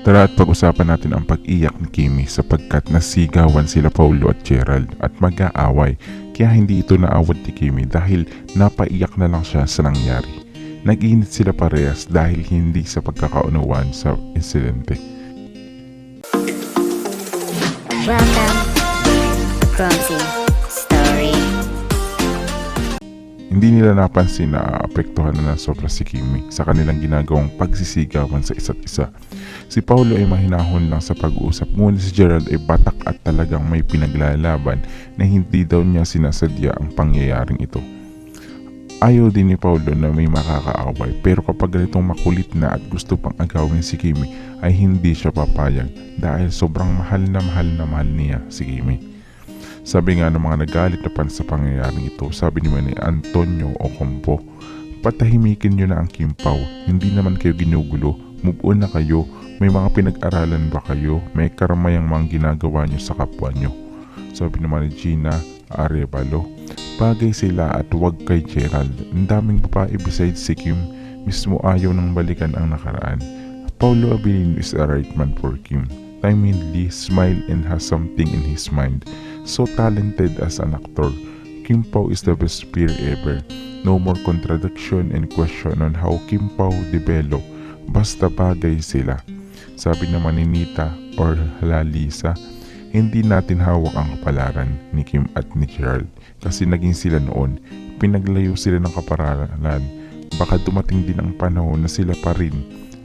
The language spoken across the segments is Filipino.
Tara at pag-usapan natin ang pag-iyak ni Kimi sapagkat nasigawan sila Paulo at Gerald at mag-aaway kaya hindi ito naawat ni Kimi dahil napaiyak na lang siya sa nangyari. Nag-init sila parehas dahil hindi sa pagkakaunawaan sa insidente. Welcome Clumsy Hindi nila napansin na apektuhan na ng sobra si Kimi sa kanilang ginagawang pagsisigawan sa isa't isa. Si Paulo ay mahinahon lang sa pag-uusap ngunit si Gerald ay batak at talagang may pinaglalaban na hindi daw niya sinasadya ang pangyayaring ito. Ayaw din ni Paulo na may makakaaway pero kapag ganitong makulit na at gusto pang agawin si Kimi ay hindi siya papayag dahil sobrang mahal na mahal na mahal niya si Kimi. Sabi nga ng mga nagalit na pan sa pangyayaring ito, sabi naman ni Antonio Ocampo, patahimikin nyo na ang Kimpaw, hindi naman kayo ginugulo, move on na kayo, may mga pinag-aralan ba kayo, may karamayang mga ginagawa nyo sa kapwa nyo. Sabi naman ni Gina Arevalo, bagay sila at wag kay Gerald, ang daming babae besides si Kim, mismo ayaw nang balikan ang nakaraan. Paulo Abilino is a right man for Kim. Timely, smile and has something in his mind. So talented as an actor. Kim Pao is the best peer ever. No more contradiction and question on how Kim Pao develop. Basta bagay sila. Sabi naman ni Nita or Lalisa, hindi natin hawak ang kapalaran ni Kim at ni Gerald kasi naging sila noon. Pinaglayo sila ng kaparalan. Baka dumating din ang panahon na sila pa rin.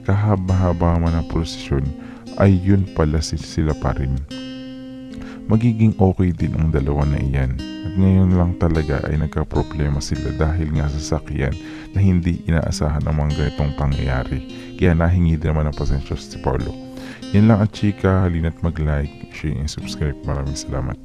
Kahaba-haba man ang prosesyon ay yun pala si- sila pa rin magiging okay din ang dalawa na iyan. At ngayon lang talaga ay nagka-problema sila dahil nga sa sakyan na hindi inaasahan ang mga ganitong pangyayari. Kaya nahingi din naman ng pasensya si Paulo. Yan lang ang chika, halina't mag-like, share, and subscribe. Maraming salamat.